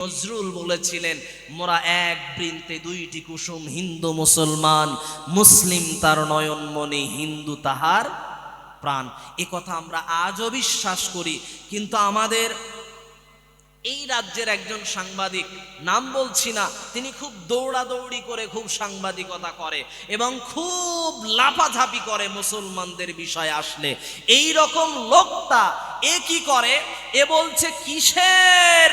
নজরুল বলেছিলেন, মোরা এক বৃন্তে দুইটি কুসুম হিন্দু মুসলমান, মুসলিম তার নয়নমণি, হিন্দু তাহার প্রাণ। এ কথা আমরা আজও বিশ্বাস করি, কিন্তু আমাদের এই রাজ্যের একজন সাংবাদিক, নাম বলছি না, তিনি খুব দৌড়াদৌড়ি করে খুব সাংবাদিকতা করে এবং খুব লাফাঝাপি করে মুসলমানদের বিষয় আসলে। এই রকম লোকটা এ কি করে? এ বলছে, কিসের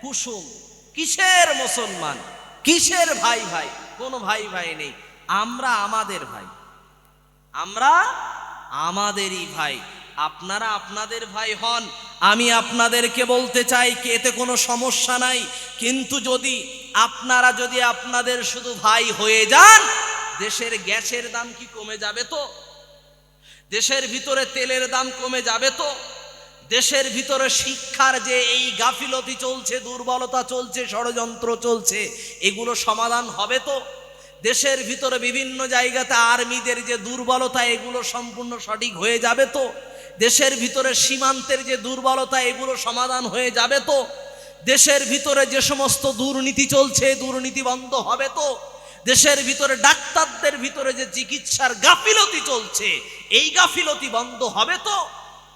কুসুম, কিসের মুসলমান? কিসের ভাই ভাই? কোনো ভাই ভাই নেই। আমরা আমাদের ভাই। আমরা আমাদেরই ভাই। আপনারা আপনাদের ভাই হন। আমি আপনাদেরকে বলতে চাই কি, এতে কোনো সমস্যা নাই। কিন্তু যদি আপনারা যদি আপনাদের শুধু ভাই হয়ে যান, দেশের গ্যাসের দাম কি কমে যাবে তো? দেশের ভিতরে তেলের দাম কমে যাবে তো? দেশের ভিতরে শিক্ষার যে এই গাফিলতি চলছে, দুর্বলতা চলছে, ষড়যন্ত্র চলছে, এগুলো সমাধান হবে তো? দেশের ভিতরে বিভিন্ন জায়গাতে আর্মিদের যে দুর্বলতা, এগুলো সম্পূর্ণ সঠিক হয়ে যাবে তো? দেশের ভিতরে সীমান্তের যে দুর্বলতা, এগুলো সমাধান হয়ে যাবে তো? দেশের ভিতরে যে সমস্ত দুর্নীতি চলছে, দুর্নীতি বন্ধ হবে তো? দেশের ভিতরে ডাক্তারদের ভিতরে যে চিকিৎসার গাফিলতি চলছে, এই গাফিলতি বন্ধ হবে তো?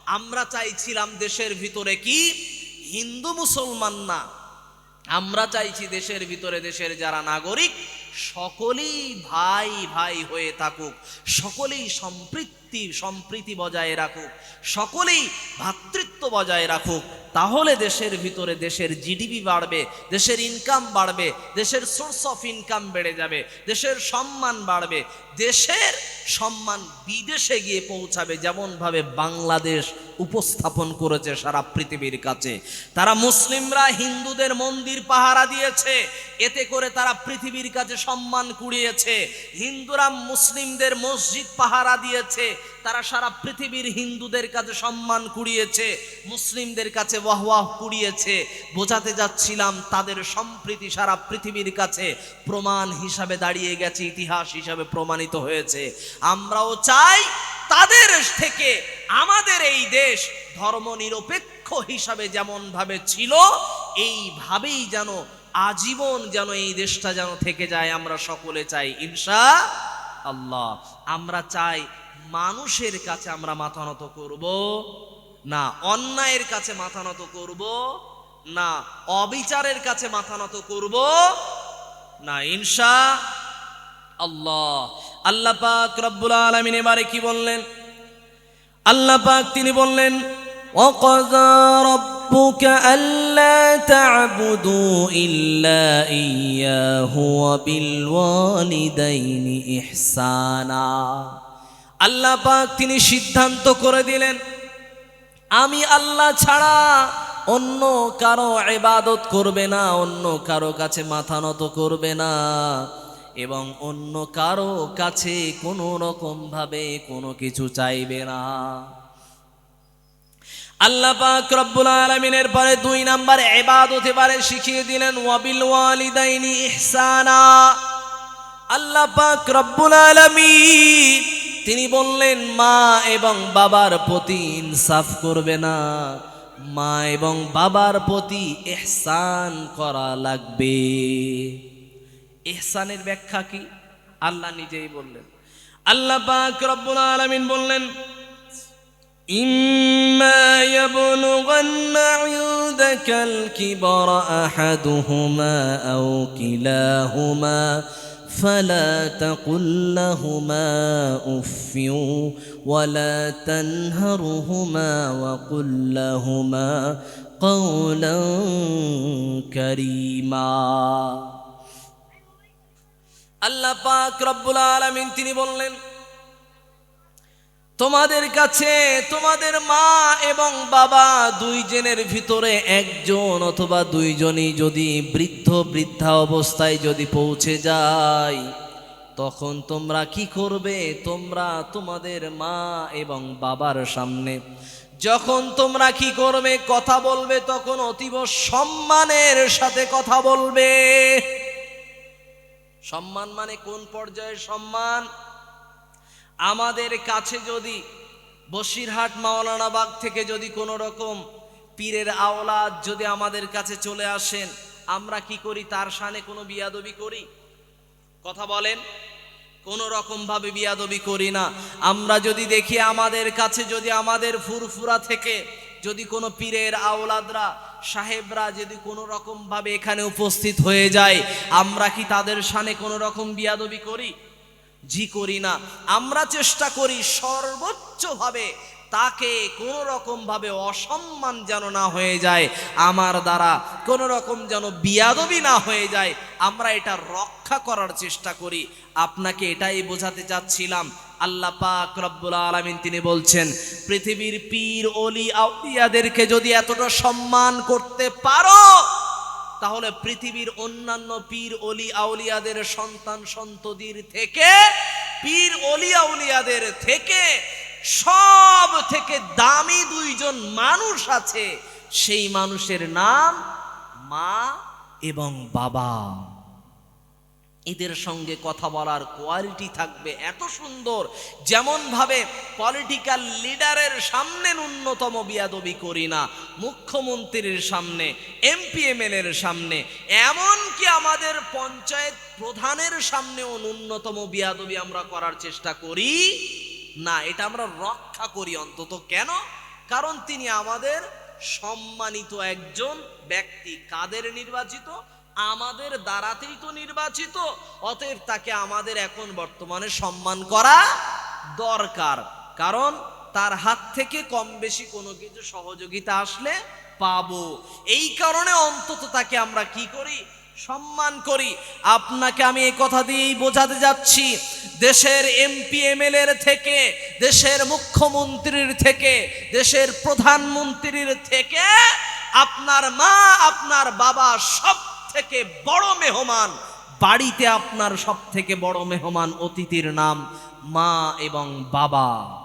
আমরা চাইছিলাম দেশের ভিতরে কি? হিন্দু মুসলমান না। আমরা চাইছি দেশের ভিতরে দেশের যারা নাগরিক, সকলেই ভাই ভাই হয়ে থাকুক, সকলেই সম্পৃক্তি সম্প্রীতি বজায় রাখুক। সকলেই ভ্রাতৃত্ব বজায় রাখুক। তাহলে দেশের ভিতরে দেশের জিডিপি বাড়বে, দেশের ইনকাম বাড়বে, দেশের সোর্স অফ ইনকাম বেড়ে যাবে, দেশের সম্মান বাড়বে। দেশের সম্মান বিদেশে গিয়ে পৌঁছাবে, যেমনভাবে বাংলাদেশ উপস্থাপন করেছে সারা পৃথিবীর কাছে। তারা মুসলিমরা হিন্দুদের মন্দির পাহারা দিয়েছে, এতে করে তারা পৃথিবীর কাছে সম্মান কুড়িয়েছে। হিন্দুরা মুসলিমদের মসজিদ পাহারা দিয়েছে তারা সারা পৃথিবীর হিন্দুদের কাছে সম্মান কুড়িয়েছে, মুসলিমদের কাছে ওয়াহ কুড়িয়েছে। বোঝাতে যাচ্ছিলাম তাদের সম্প্রীতি সারা পৃথিবীর কাছে প্রমাণ হিসাবে দাঁড়িয়ে গেছে, ইতিহাস হিসাবে প্রমাণিত হয়েছে। আমরাও চাই তাদের থেকে আমাদের এই দেশ ধর্মনিরপেক্ষ হিসাবে যেমন ভাবে ছিল, এইভাবেই যেন আজীবন যেন এই দেশটা যেন থেকে যায়, আমরা সকলে চাই। ইনশা আল্লাহ, আমরা চাই মানুষের কাছে আমরা মাথা নত করব না অন্যায়ের কাছে মাথা নত করব না অবিচারের কাছে মাথা নত করব না ইনশা আল্লাহ আল্লাহ পাক রব্বুল আলামিন এবারে কি বললেন আল্লাহ পাক তিনি বললেন وقضى ربك ألا تعبدوا إلا إياه وبالوالدين إحسانا আল্লাহ পাক তিনি সিদ্ধান্ত করে দিলেন, আমি আল্লাহ ছাড়া অন্য কারও এবাদত করবে না, অন্য কারও কাছে মাথা নত করবে না এবং অন্য কারও কাছে কোনো রকম ভাবে কোনো কিছু চাইবে না। আল্লাহ পাক রব্বুল আলামিনের পরে দুই নাম্বার ইবাদত এবারে শিখিয়ে দিলেন, ওয়াবিল ওয়ালিদাইনি ইহসানা। আল্লাহ পাক রব্বুল আলামিন তিনি বললেন মা এবং বাবার প্রতি ইনসাফ করবে না মা এবং বাবার প্রতি ইহসান করা লাগবে ইহসানের ব্যাখ্যা কি আল্লাহ নিজেই বললেন আল্লাহ পাক রব্বুল আলামিন বললেন إما يبلغن عندك الكبر أحدهما أو كلاهما فلا تقل لهما أف ولا تنهرهما وقل لهما قولا كريما আল্লাহ পাক রব্বুল আলামিন তিনি বললেন তোমাদের কাছে তোমাদের মা এবং বাবা দুইজনের ভিতরে একজন অথবা দুইজনই যদি বৃদ্ধ বৃদ্ধা অবস্থায় যদি পৌঁছে যায়, তখন তোমরা কি করবে? তোমরা তোমাদের মা এবং বাবার সামনে। যখন তোমরা কি করবে, কথা বলবে, তখন অতীব সম্মানের সাথে কথা বলবে। সম্মান মানে কোন পর্যায়ের সম্মান? আমাদের কাছে যদি বসিরহাট মাওলানাবাগ থেকে যদি কোনো রকম পীরের আওলাদ যদি আমাদের কাছে চলে আসেন, আমরা কি করি? তার সানে কোনো বিয়াদবি করি? কথা বলেন। কোনো রকম ভাবে বিয়াদবি করি না। আমরা যদি দেখি আমাদের কাছে যদি আমাদের ফুরফুরা থেকে যদি কোনো পীরের আওলাদরা, সাহেবরা যদি কোনো রকম ভাবে এখানে উপস্থিত হয়ে যায়, আমরা কি তাদের সানে কোনো রকম বিয়াদবি করি? জি করি না। আমরা চেষ্টা করি সর্বোচ্চভাবে তাকে কোনো রকম ভাবে অসম্মান যেন না হয়ে যায়, আমার দ্বারা কোনো রকম যেন বিয়াদবি না হয়ে যায়। আমরা এটা রক্ষা করার চেষ্টা করি। আপনাকে এটাই বোঝাতে চাচ্ছিলাম। আল্লাহ পাক রব্বুল আলামিন তিনি বলছেন, পৃথিবীর পীর অলি আউলিয়াদেরকে যদি এতটা সম্মান করতে পারো তাহলে পৃথিবীর অন্যান্য পীর, অলি, আউলিয়াদের সন্তান, সন্ততির থেকে, পীর, অলি, আউলিয়াদের থেকে সব থেকে দামি দুইজন মানুষ আছে। সেই মানুষের নাম মা এবং বাবা। এদের সঙ্গে কথা বলার কোয়ালিটি থাকবে এত সুন্দর। যেমন ভাবে পলিটিক্যাল লিডারের সামনে ন্যূনতম বিয়াদবি করি না, মুখ্যমন্ত্রীর সামনে এমপি এর সামনে, এমনকি আমাদের পঞ্চায়েত প্রধানের সামনেও ন্যূনতম বিয়াদবি আমরা করার চেষ্টা করি না, এটা আমরা রক্ষা করি অন্তত। কেন? কারণ তিনি আমাদের সম্মানিত একজন ব্যক্তি। কাদের নির্বাচিত? আমাদের দ্বারাতেই তো নির্বাচিত, অতএব তাকে আমাদের এখন বর্তমানে সম্মান করা দরকার। কারণ তার হাত থেকে কম বেশি কোনো কিছু সহযোগিতা আসলে পাবো। এই কারণে অন্তত তাকে আমরা কি করি? সম্মান করি। আপনাকে আমি এই কথা দিয়েই বোঝাতে যাচ্ছি, দেশের এমপি, এমএলএর থেকে, দেশের মুখ্যমন্ত্রীর থেকে, দেশের প্রধানমন্ত্রীর থেকে আপনার মা, আপনার বাবা সব থেকে বড় মেহমান, বাড়িতে আপনার সব থেকে বড় মেহমান অতিথির নাম মা এবং বাবা।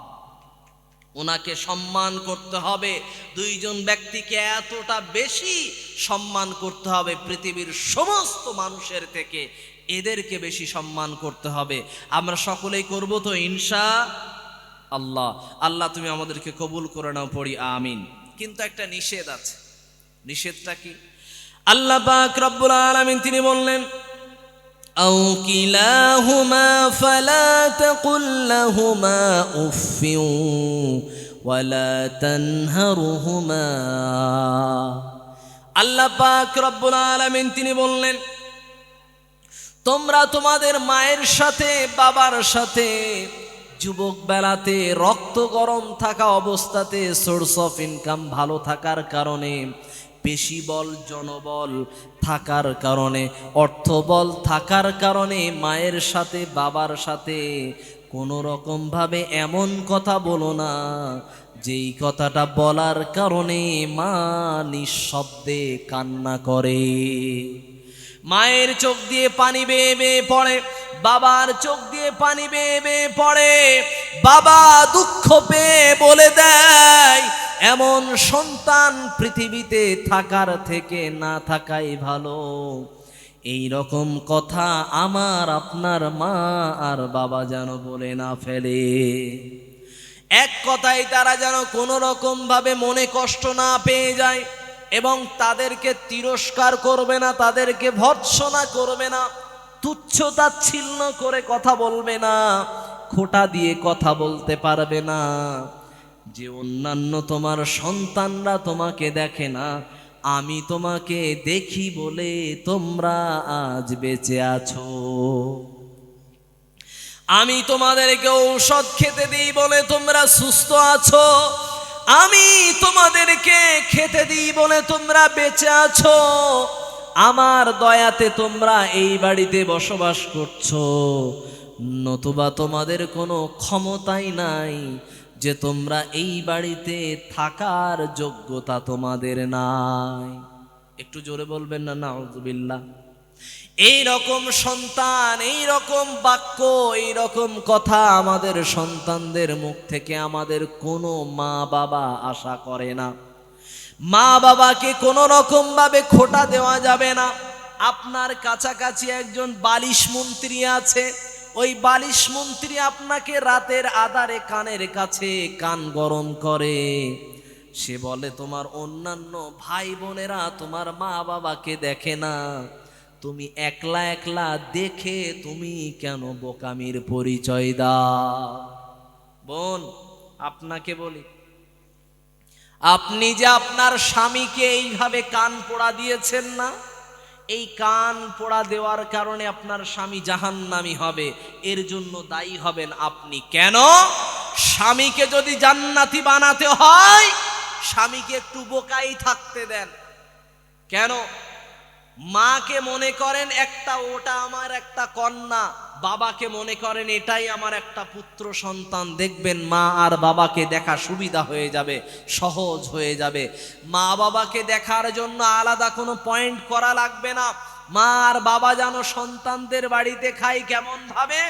ওনাকে সম্মান করতে হবে, দুইজন ব্যক্তিকে এতটা বেশি সম্মান করতে হবে, পৃথিবীর সমস্ত মানুষের থেকে এদেরকে বেশি সম্মান করতে হবে। আমরা সকলেই করব তো, ইনশা আল্লাহ। আল্লাহ, তুমি আমাদেরকে কবুল করে নাও, পড়ি, আমিন। কিন্তু একটা নিষেধ আছে। নিষেধটা কি? আল্লাহ পাক রব্বুল আলামিন তিনি বললেন أو كلاهما فلا تقل لهما أف ولا تنهرهما আল্লাহ পাক রব্বুল আলামিন তিনি বললেন তোমরা তোমাদের মায়ের সাথে বাবার সাথে যুবক বেলাতে রক্ত গরম থাকা অবস্থাতে সোর্স অফ ইনকাম ভালো থাকার কারণে পেশি বল জনবল থাকার কারণে অর্থবল থাকার কারণে মায়ের সাথে, বাবার সাথে কোনো রকম ভাবে এমন কথা বলো না, যেই কথাটা বলার কারণে মা নিঃশব্দে কান্না করে। মায়ের চোখ দিয়ে পানি বেয়ে বেয়ে পড়ে, বাবার চোখ দিয়ে পানি বেয়ে বেয়ে পড়ে, বাবা দুঃখ পেয়ে বলে দেয় এমন সন্তান পৃথিবীতে থাকার থেকে না থাকাই ভালো। এই রকম কথা আমার আপনার মা আর বাবা যেন বলে না ফেলে। এক কথায় তারা যেন কোনো রকম ভাবে মনে কষ্ট না পেয়ে যায় এবং তাদেরকে তিরস্কার করবে না, তাদেরকে ভৎসনা করবে না, তুচ্ছ তাচ্ছিল্য করে কথা বলবে না, খোটা দিয়ে কথা বলতে পারবে না। যে অন্যান্য তোমার সন্তানরা তোমাকে দেখে না, আমি তোমাকে দেখি বলে তোমরা আজ বেঁচে আছো। আমি তোমাদেরকে ঔষধ খেতে দিই বলে তোমরা সুস্থ আছো। আমি তোমাদেরকে খেতে দিই বলে তোমরা বেঁচে আছো। আমার দয়াতে তোমরা এই বাড়িতে বসবাস করছ। নতুবা তোমাদের কোনো ক্ষমতাই নাই। যে তোমরা এই বাড়িতে থাকার যোগ্যতা তোমাদের নাই। একটু জোরে বলবেন না, নাউজুবিল্লাহ। এই রকম সন্তান এই রকম বাক্য এই রকম কথা আমাদের সন্তানদের মুখ থেকে আমাদের কোনো মা বাবা আশা করে না। মা বাবাকে কোনো রকম ভাবে খোটা দেওয়া যাবে না। আপনার কাছাকাছি একজন বালিশ মন্ত্রী আছে ওই বালিশ মন্ত্রী আপনাকে রাতের আধারে কানের কাছে কান গরম করে। সে বলে, তোমার অন্যান্য ভাই বোনেরা তোমার মা বাবাকে দেখে না। তুমি একলা একলা দেখে তুমি কেন বোকামির পরিচয় দাও? বোন, আপনাকে বলি, আপনি যে আপনার স্বামীকে এইভাবে কান পোড়া দিয়েছেন না এই কান পোড়া দেওয়ার কারণে আপনার স্বামী জাহান্নামি হবে। এর জন্য দায়ী হবেন আপনি। কেন? স্বামীকে যদি জান্নাতি বানাতে হয়, স্বামীকে একটু বোকাই থাকতে দেন। কেন? মাকে মনে করেন একটা ওটা আমার, একটা কন্যা। বাবাকে মনে করেন এটাই আমার একটা পুত্র সন্তান। দেখবেন মা আর বাবাকে দেখা সুবিধা হয়ে যাবে, সহজ হয়ে যাবে। মা বাবাকে দেখার জন্য আলাদা কোনো পয়েন্ট করা লাগবে না। মা আর বাবা যেন সন্তানদের বাড়িতে খায় কেমন ভাবে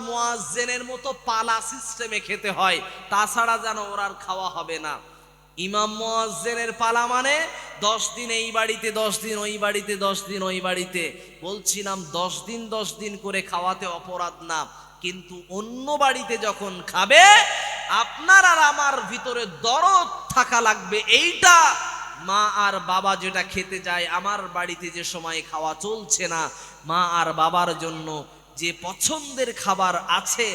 মোয়াজ্জেনের মতো পালা সিস্টেমে খেতে হয়। তাছাড়া যেন ওর আর খাওয়া হবে না। ইমাম মোয়াজ্জেনের পালা মানে দশ দিন এই বাড়িতে, দশ দিন ওই বাড়িতে, দশ দিন ওই বাড়িতে। বলছিলাম, দশ দিন দশ দিন করে খাওয়াতে অপরাধ না, কিন্তু অন্য বাড়িতে যখন খাবে, আপনার আর আমার ভিতরে দরদ থাকা লাগবে। এইটা মা আর বাবা যেটা খেতে যায়, আমার বাড়িতে যে সময় খাওয়া চলছে না, মা আর বাবার জন্য যে পছন্দের খাবার আছে,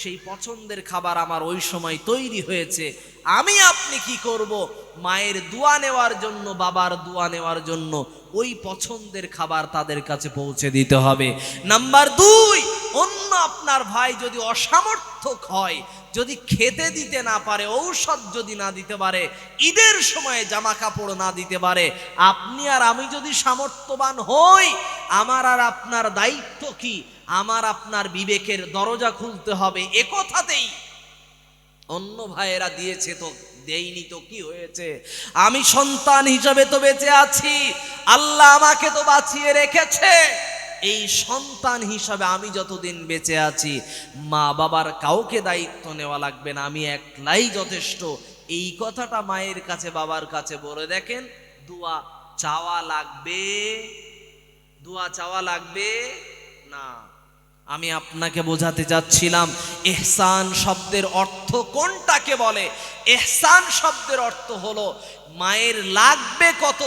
সেই পছন্দের খাবার আমার ওই সময় তৈরি হয়েছে। আমি আপনি কি করব? মায়ের দোয়া নেওয়ার জন্য, বাবার দোয়া নেওয়ার জন্য ওই পছন্দের খাবার তাদের কাছে পৌঁছে দিতে হবে। নাম্বার দুই, অন্য আপনার ভাই যদি অসামর্থক হয়, যদি খেতে দিতে না পারে, ঔষধ যদি না দিতে পারে, ঈদের সময়ে জামা কাপড় না দিতে পারে, আপনি আর আমি যদি সামর্থ্যবান হই, আমার আর আপনার দায়িত্ব কি? আমার আপনার বিবেকের দরজা খুলতে হবে। এ কথাতেই অন্য ভাইয়েরা দিয়েছে তো দেইনি তো কি হয়েছে? আমি সন্তান হিসাবে তো বেঁচে আছি, আল্লাহ আমাকে তো বাঁচিয়ে রেখেছে। এই সন্তান হিসাবে আমি যতদিন বেঁচে আছি, মা বাবার কাউকে দায়িত্ব নেওয়া লাগবে না, আমি একলাই যথেষ্ট। এই কথাটা মায়ের কাছে, বাবার কাছে বলে দেখেন, দোয়া চাওয়া লাগবে? দোয়া চাওয়া লাগবে? না। আমি আপনাকে বোঝাতে যাচ্ছিলাম এহসান শব্দের অর্থ কোনটাকে বলে? এহসান শব্দের অর্থ হলো, মায়ের লাগবে কত?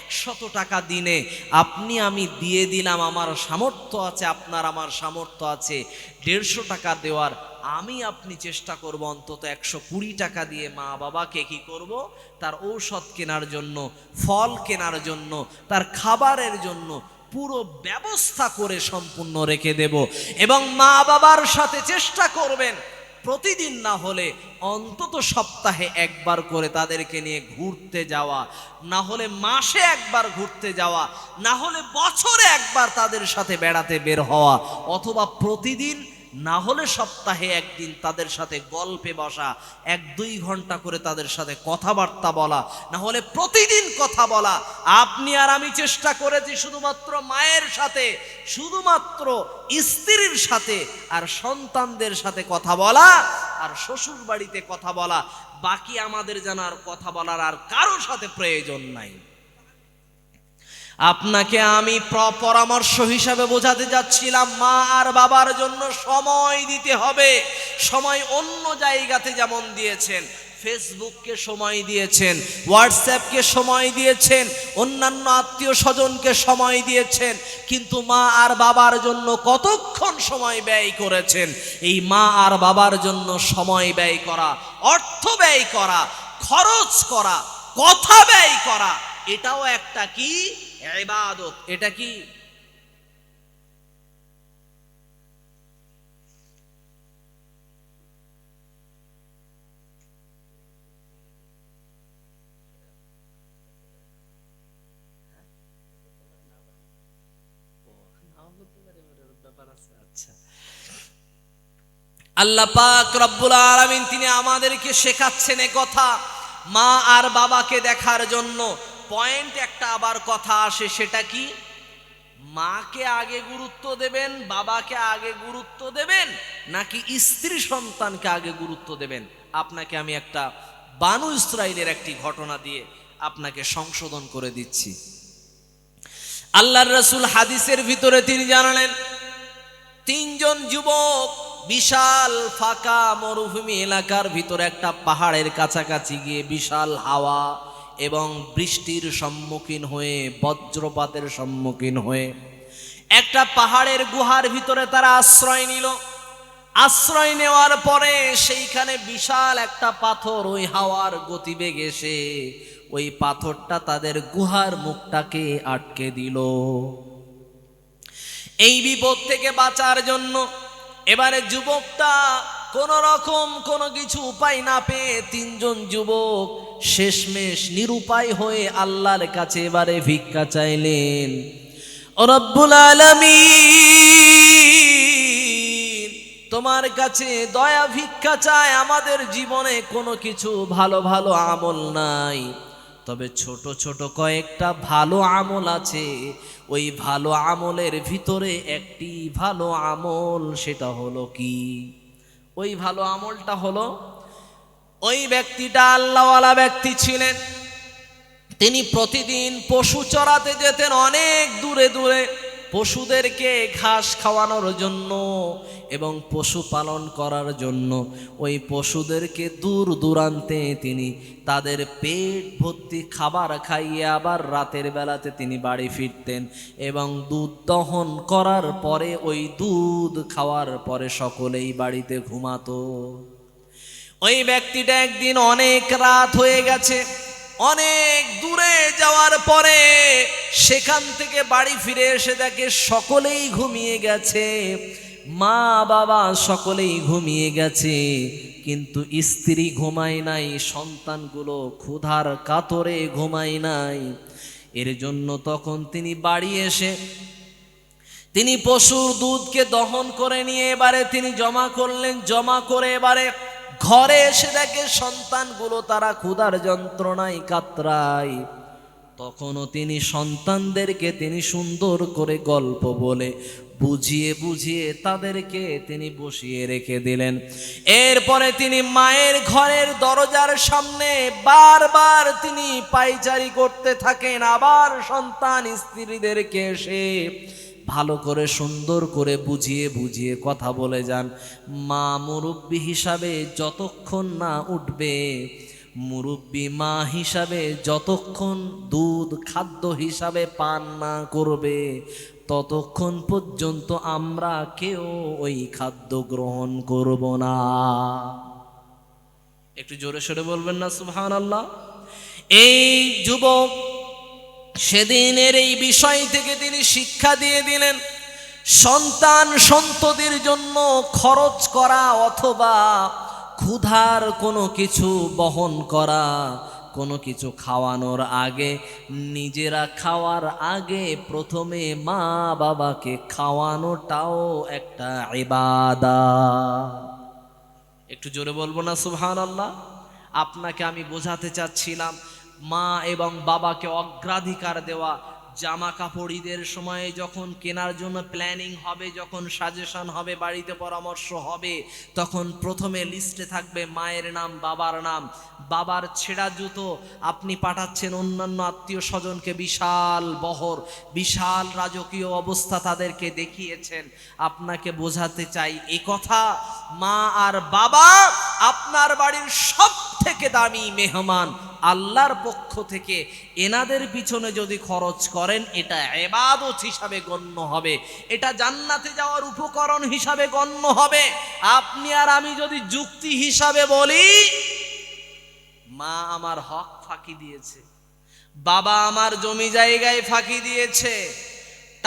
একশত টাকা দিনে। আপনি আমি দিয়ে দিলাম, আমার সামর্থ্য আছে, আপনার আমার সামর্থ্য আছে। দেড়শো টাকা দেওয়ার আমি আপনি চেষ্টা করব, অন্তত একশো কুড়ি টাকা দিয়ে মা বাবাকে কি করব? তার ঔষধ কেনার জন্য, ফল কেনার জন্য, তার খাবারের জন্য পুরো ব্যবস্থা করে সম্পূর্ণ রেখে দেব এবং মা বাবার সাথে চেষ্টা করবেন প্রতিদিন না হলে অন্তত সপ্তাহে একবার করে তাদেরকে নিয়ে ঘুরতে যাওয়া, না হলে মাসে একবার ঘুরতে যাওয়া, না হলে বছরে একবার তাদের সাথে বেড়াতে বের হওয়া, অথবা প্রতিদিন না হলে সপ্তাহে একদিন তাদের সাথে গল্পে বসা, এক দুই ঘণ্টা করে তাদের সাথে কথাবার্তা বলা, না হলে প্রতিদিন কথা বলা। আপনি আর আমি চেষ্টা করেছি শুধুমাত্র মায়ের সাথে, শুধুমাত্র স্ত্রীর সাথে আর সন্তানদের সাথে কথা বলা আর শ্বশুর বাড়িতে কথা বলা। বাকি আমাদের যেন আর কথা বলার আর কারোর সাথে প্রয়োজন নাই। আপনাকে আমি প্র- পরামর্শ হিসাবে বোঝাতে যাচ্ছিলাম, মা আর বাবার জন্য সময় দিতে হবে। সময় অন্য জায়গাতে যেমন দিয়েছেন, ফেসবুককে সময় দিয়েছেন, হোয়াটসঅ্যাপকে সময় দিয়েছেন, অন্যান্য আত্মীয় স্বজনকে সময় দিয়েছেন, কিন্তু মা আর বাবার জন্য কতক্ষণ সময় ব্যয় করেছেন? এই মা আর বাবার জন্য সময় ব্যয় করা, অর্থ ব্যয় করা, খরচ করা, কথা ব্যয় করা, এটাও একটা কি? ইবাদত। এটা কি? আচ্ছা। আল্লাহ পাক রব্বুল আলামিন তিনি আমাদেরকে শেখাচ্ছেন কথা, মা আর বাবাকে দেখার জন্য। পয়েন্ট একটা আবার কথা আসে, সেটা কি? মাকে আগে গুরুত্ব দেবেন, বাবাকে আগে গুরুত্ব দেবেন, নাকি স্ত্রী সন্তানকে আগে গুরুত্ব দেবেন? আপনাকে আমি একটা বানু ইসরায়েলের একটি ঘটনা দিয়ে আপনাকে সংশোধন করে দিচ্ছি। আল্লাহর রসুল হাদিসের ভিতরে তিনি জানালেন, তিনজন যুবক বিশাল ফাঁকা মরুভূমি এলাকার ভিতরে একটা পাহাড়ের কাছাকাছি গিয়ে বিশাল হাওয়া এবং বৃষ্টির সম্মুখীন হয়ে, বজ্রপাতের সম্মুখীন হয়ে একটা পাহাড়ের গুহার ভিতরে তারা আশ্রয় নিল। আশ্রয় নেওয়ার পরে সেইখানে বিশাল একটা পাথর, ওই হাওয়ার গতিবেগ এসে ওই পাথরটা তাদের গুহার মুখটাকে আটকে দিল। এই বিপদ থেকে বাঁচার জন্য এবারে যুবকটা কোন রকম কোনো কিছু উপায় না পেয়ে তিনজন যুবক শেষমেশ নিরুপায় হয়ে আল্লাহর কাছে এবারে ভিক্ষা চাইলেন। ও রব্বুল আলামিন, তোমার কাছে দয়া ভিক্ষা চায় আমাদের জীবনে কোনো কিছু ভালো ভালো আমল নাই। তবে ছোট ছোট কয়েকটা ভালো আমল আছে, ওই ভালো আমলের ভিতরে একটি ভালো আমল, সেটা হলো কি? ওই ভালো আমলটা হলো, ওই ব্যক্তিটা আল্লাহওয়ালা ব্যক্তি ছিলেন। তিনি প্রতিদিন পশু চড়াতে যেতেন অনেক দূরে দূরে। পশুদেরকে ঘাস খাওয়ানোর জন্য এবং পশু পালন করার জন্য ওই পশুদেরকে দূর দূরান্তে তিনি তাদের পেট ভর্তি খাবার খাইয়ে আবার রাতের বেলাতে তিনি বাড়ি ফিরতেন এবং দুধ দহন করার পরে ওই দুধ খাওয়ার পরে সকলেই বাড়িতে ঘুমাতো। ওই ব্যক্তিটা একদিন অনেক রাত হয়ে গেছে। অনেক দূরে যাওয়ার পরে সেখান থেকে বাড়ি ফিরে এসে দেখে সকলেই ঘুমিয়ে গেছে। মা বাবা সকলেই ঘুমিয়ে গেছে, কিন্তু স্ত্রী ঘুমায় নাই, সন্তানগুলো ক্ষুধার কাতরে ঘুমায় নাই। এর জন্য তখন তিনি বাড়ি এসে তিনি পশুর দুধকে দহন করে নিয়ে এবারে তিনি জমা করলেন। জমা করে এবারে ঘরে এসে দেখে সন্তানগুলো তারা ক্ষুধার যন্ত্রণায় কাতরায়। তখনও তিনি সন্তানদেরকে তিনি সুন্দর করে গল্প বলে বুঝিয়ে বুঝিয়ে তাদেরকে তিনি বসিয়ে রেখে দিলেন। এরপরে তিনি মায়ের ঘরের দরজার সামনে বারবার তিনি পাইচারি করতে থাকেন। আবার সন্তান স্ত্রীদেরকে এসে ভালো করে, সুন্দর করে বুঝিয়ে বুঝিয়ে কথা বলে যান। মা মুরব্বী হিসাবে যতক্ষণ না উঠবে, মুরব্বী মা হিসাবে যতক্ষণ দুধ খাদ্য হিসাবে পান না করবে, ততক্ষণ পর্যন্ত আমরা কেউ ওই খাদ্য গ্রহণ করব না। একটু জোরে সরে বলবেন না সুবহান আল্লাহ এই যুবক সেদিনের এই বিষয় থেকে তিনি শিক্ষা দিয়ে দিলেন, সন্তান সন্ততির জন্য খরচ করা অথবা ক্ষুধার কোনো কিছু বহন করা, কোনো কিছু খাওয়ানোর আগে, নিজেরা খাওয়ার আগে প্রথমে মা বাবাকে খাওয়ানোটাও একটা ইবাদা একটু জোরে বলব না সুবহান আল্লাহ আপনাকে আমি বোঝাতে চাচ্ছিলাম মা এবং বাবাকে অগ্রাধিকার দেওয়া জামা কাপড় ঈদের সময়ে যখন কেনার জন্য প্ল্যানিং হবে, যখন সাজেশন হবে, বাড়িতে পরামর্শ হবে, তখন প্রথমে লিস্টে থাকবে মায়ের নাম, বাবার নাম। বাবার ছেঁড়া জুতো আপনি পাঠাচ্ছেন অন্যান্য আত্মীয় স্বজনকে, বিশাল বহর, বিশাল রাজকীয় অবস্থা তাদেরকে দেখিয়েছেন। আপনাকে বোঝাতে চাই, এ কথা মা আর বাবা আপনার বাড়ির সব থেকে দামি মেহমান। আল্লাহর পক্ষ থেকে এনাদের পিছনে যদি খরচ করেন, এটা এবাদত হিসাবে গণ্য হবে। এটা জান্নাতে যাওয়ার উপকরণ হিসাবে গণ্য হবে। আপনি আর আমি যদি যুক্তি হিসাবে বলি, মা আমার হক ফাঁকি দিয়েছে, বাবা আমার জমি জায়গায় ফাঁকি দিয়েছে,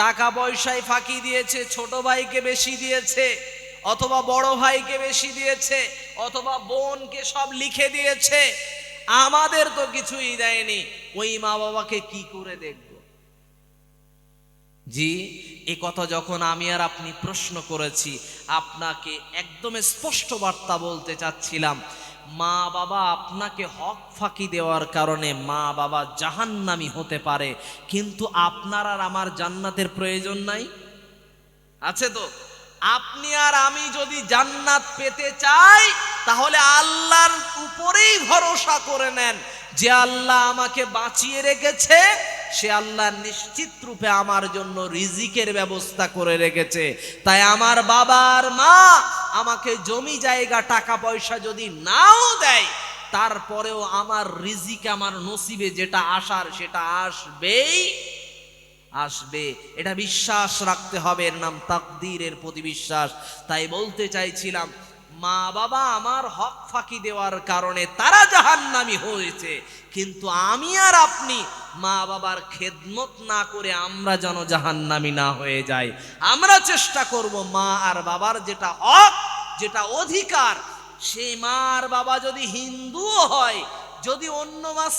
টাকা পয়সায় ফাঁকি দিয়েছে, ছোট ভাইকে বেশি দিয়েছে, অথবা বড় ভাইকে বেশি দিয়েছে, অথবা বোনকে সব লিখে দিয়েছে আমাদের তো কিছুই দেয়নি। ওই মা বাবাকে কি করে দেখব? জি, এ কথা যখন আমি আর আপনি প্রশ্ন করেছি, আপনাকে একদম স্পষ্ট বার্তা বলতে চাচ্ছিলাম। মা বাবা আপনাকে হক ফাঁকি দেওয়ার কারণে মা বাবা জাহান্নামি হতে পারে, কিন্তু আপনার আর আমার জান্নাতের প্রয়োজন নাই? আছে তো? আপনি আর আমি যদি জান্নাত পেতে চাই, তাহলে আল্লাহর উপরেই ভরসা করে নেন। যে আল্লাহ আমাকে বাঁচিয়ে রেখেছে, সে আল্লাহ নিশ্চিত রূপে আমার জন্য রিজিকের ব্যবস্থা করে রেখেছে। তাই আমার বাবার মা আমাকে জমি জায়গা, টাকা পয়সা যদি নাও দেয়, তারপরেও আমার রিজিক আমার নসিবে যেটা আসার, সেটা আসবেই। আসবে। এটা বিশ্বাস রাখতে হবে। এর নাম তাকদীরের প্রতি বিশ্বাস। তাই বলতে চাইছিলাম, মা বাবা আমার হক ফাঁকি দেওয়ার কারণে তারা জাহান্নামি হয়েছে। কিন্তু আমি আর আপনি মা বাবার খেদমত না করে আমরা যেন জাহান্নামি না হয়ে যাই। আমরা চেষ্টা করব মা আর বাবার যেটা হক, যেটা অধিকার সেই মা আর বাবা যদি হিন্দুও হয়, যদি অন্য মাস